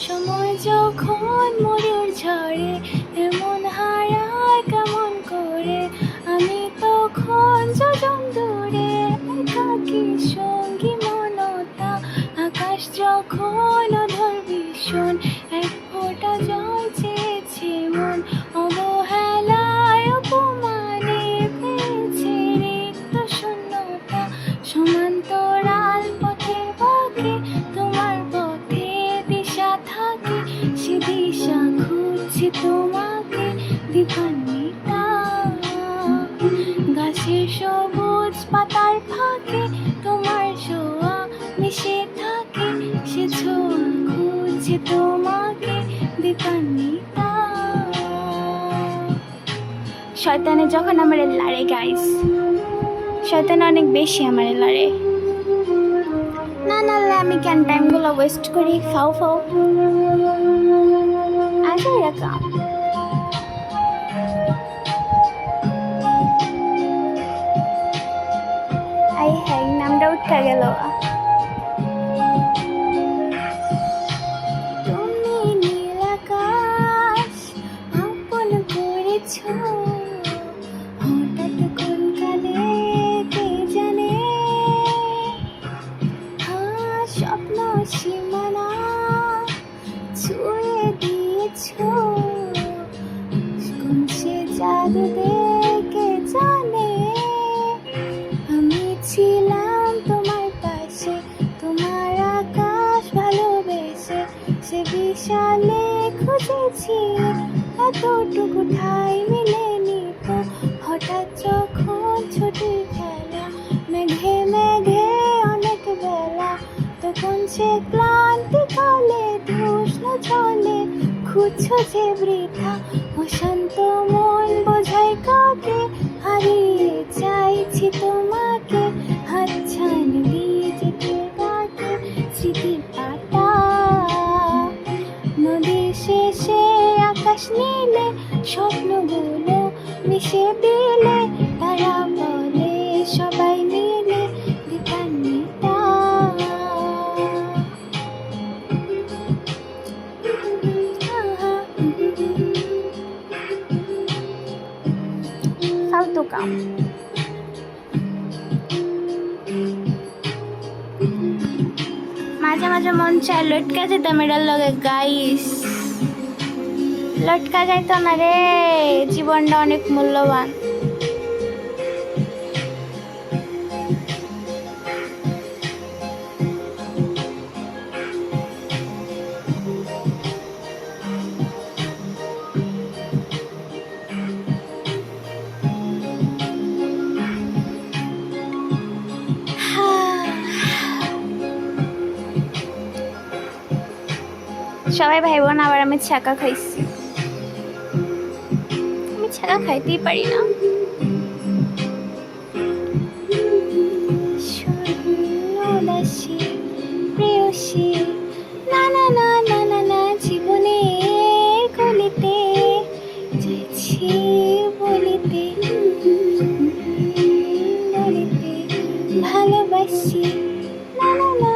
সময় যখন মরুর ঝড়ে এমন হারায় কেমন করে? আমি তখন যজন দূরে একাকি সঙ্গী মনতা? আকাশ যখন দীপান্বিতা গাছের সবুজ পাতার ফাঁকে তোমার ছোঁয়া মিশে থাকে সে ছোঁয়া খুঁজছি তোমাকে দীপান্বিতা শয়তানে যখন আমার লাড়ে গাইস শয়তান অনেক বেশি আমার লাড়ে না না লে, আমি কেন টাইমগুলো ওয়েস্ট করি? ফাও ফাও। আগে এরকম হ্যাঁ নামটা উঠে গেল। হ্যাঁ স্বপ্ন সীমানা ছুঁয়ে দিয়েছ। বিশালে খুঁজেছি, এতটুকু ঠাই মিলেনি তো। হঠাৎ যখন ছুটি খেলা মেঘে মেঘে অনেক বেলা, তখন সে ক্লান্তি কালে ধূষ্ণ জলে খুঁজছো যে বৃথা। অশান্ত মন বোঝাই কাকে স্বপ্নগুলো মিশে দিলে তারা বলে, সবাই মিলে দীপান্বিতা। ফালতু কাম। মাঝে মাঝে মন চায় লটকা যেতাম এটার লগে গাইস লটকা যাইতো না রে? জীবনটা অনেক মূল্যবান। সবাই ভাই বোন আবার আমি ছাকা খাইছি। আমি ছাড়া খাইতেই পারি না। প্রেয়সী জীবনে বলিতে ভালোবাসি। না না না